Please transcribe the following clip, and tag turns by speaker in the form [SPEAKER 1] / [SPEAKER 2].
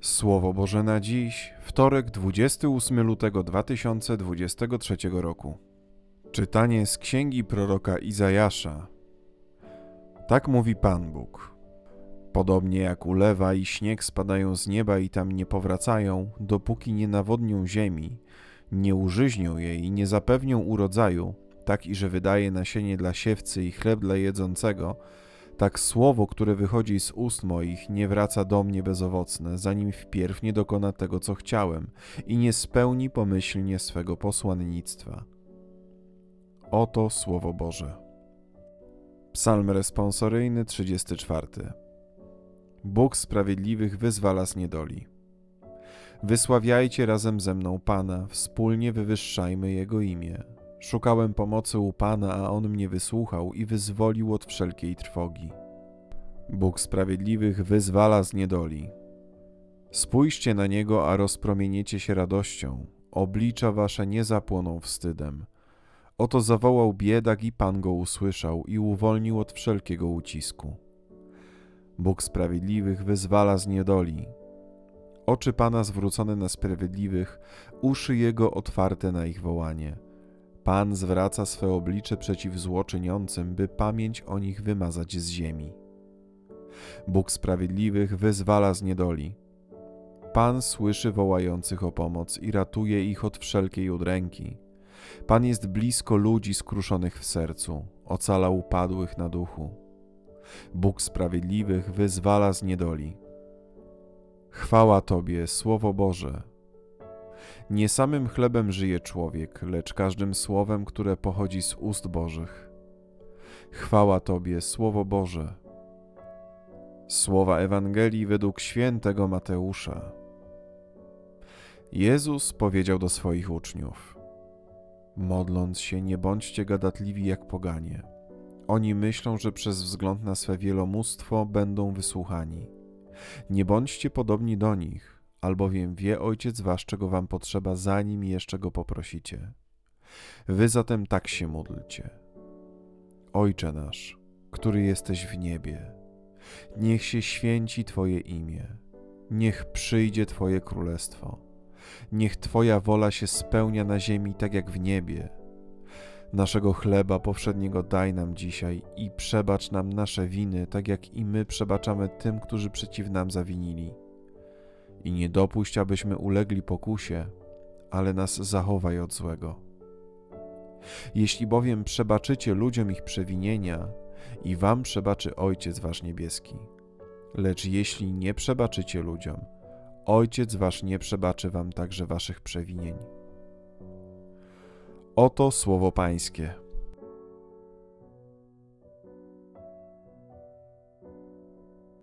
[SPEAKER 1] Słowo Boże na dziś, wtorek 28 lutego 2023 roku. Czytanie z księgi proroka Izajasza. Tak mówi Pan Bóg. Podobnie jak ulewa i śnieg spadają z nieba i tam nie powracają, dopóki nie nawodnią ziemi, nie użyźnią jej i nie zapewnią urodzaju, tak że wydaje nasienie dla siewcy i chleb dla jedzącego, tak słowo, które wychodzi z ust moich, nie wraca do mnie bezowocne, zanim wpierw nie dokona tego, co chciałem i nie spełni pomyślnie swego posłannictwa. Oto Słowo Boże. Psalm responsoryjny 34. Bóg sprawiedliwych wyzwala z niedoli. Wysławiajcie razem ze mną Pana, wspólnie wywyższajmy Jego imię. Szukałem pomocy u Pana, a On mnie wysłuchał i wyzwolił od wszelkiej trwogi. Bóg sprawiedliwych wyzwala z niedoli. Spójrzcie na Niego, a rozpromieniecie się radością. Oblicza wasze nie zapłoną wstydem. Oto zawołał biedak i Pan go usłyszał i uwolnił od wszelkiego ucisku. Bóg sprawiedliwych wyzwala z niedoli. Oczy Pana zwrócone na sprawiedliwych, uszy Jego otwarte na ich wołanie. Pan zwraca swe oblicze przeciw złoczyniącym, by pamięć o nich wymazać z ziemi. Bóg sprawiedliwych wyzwala z niedoli. Pan słyszy wołających o pomoc i ratuje ich od wszelkiej udręki. Pan jest blisko ludzi skruszonych w sercu, ocala upadłych na duchu. Bóg sprawiedliwych wyzwala z niedoli. Chwała Tobie, Słowo Boże. Nie samym chlebem żyje człowiek, lecz każdym słowem, które pochodzi z ust Bożych. Chwała Tobie, Słowo Boże. Słowa Ewangelii według świętego Mateusza. Jezus powiedział do swoich uczniów: Modląc się, nie bądźcie gadatliwi jak poganie. Oni myślą, że przez wzgląd na swe wielomóstwo będą wysłuchani. Nie bądźcie podobni do nich, albowiem wie Ojciec Wasz, czego Wam potrzeba, zanim jeszcze Go poprosicie. Wy zatem tak się módlcie. Ojcze nasz, który jesteś w niebie, niech się święci Twoje imię, niech przyjdzie Twoje królestwo, niech Twoja wola się spełnia na ziemi tak jak w niebie. Naszego chleba powszedniego daj nam dzisiaj i przebacz nam nasze winy, tak jak i my przebaczamy tym, którzy przeciw nam zawinili. I nie dopuść, abyśmy ulegli pokusie, ale nas zachowaj od złego. Jeśli bowiem przebaczycie ludziom ich przewinienia, i wam przebaczy Ojciec Wasz Niebieski. Lecz jeśli nie przebaczycie ludziom, Ojciec Wasz nie przebaczy Wam także Waszych przewinień. Oto słowo Pańskie.